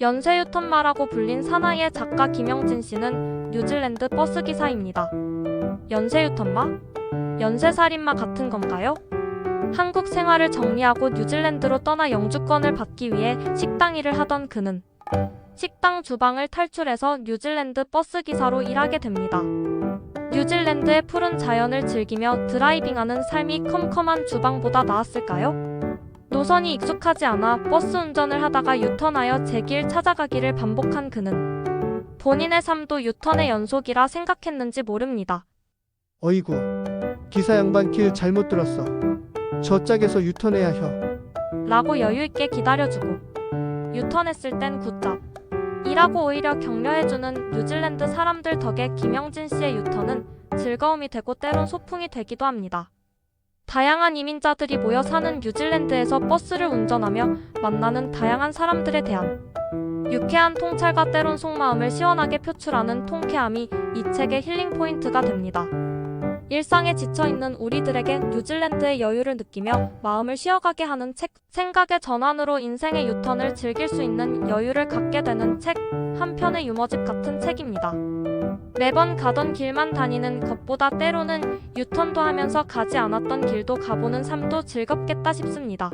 연쇄 유턴마라고 불린 사나이의 작가 김영진 씨는 뉴질랜드 버스 기사입니다. 연쇄 유턴마? 연쇄 살인마 같은 건가요? 한국 생활을 정리하고 뉴질랜드로 떠나 영주권을 받기 위해 식당 일을 하던 그는 식당 주방을 탈출해서 뉴질랜드 버스 기사로 일하게 됩니다. 뉴질랜드의 푸른 자연을 즐기며 드라이빙하는 삶이 컴컴한 주방보다 나았을까요? 노선이 익숙하지 않아 버스 운전을 하다가 유턴하여 제 길 찾아가기를 반복한 그는 본인의 삶도 유턴의 연속이라 생각했는지 모릅니다. 어이구, 기사 양반 길 잘못 들었어. 저 짝에서 유턴해야 혀. 라고 여유있게 기다려주고 유턴했을 땐 굿잡 이라고 오히려 격려해주는 뉴질랜드 사람들 덕에 김영진 씨의 유턴은 즐거움이 되고 때론 소풍이 되기도 합니다. 다양한 이민자들이 모여 사는 뉴질랜드에서 버스를 운전하며 만나는 다양한 사람들에 대한 유쾌한 통찰과 때론 속마음을 시원하게 표출하는 통쾌함이 이 책의 힐링 포인트가 됩니다. 일상에 지쳐있는 우리들에게 뉴질랜드의 여유를 느끼며 마음을 쉬어가게 하는 책, 생각의 전환으로 인생의 유턴을 즐길 수 있는 여유를 갖게 되는 책, 한 편의 유머집 같은 책입니다. 매번 가던 길만 다니는 것보다 때로는 유턴도 하면서 가지 않았던 길도 가보는 삶도 즐겁겠다 싶습니다.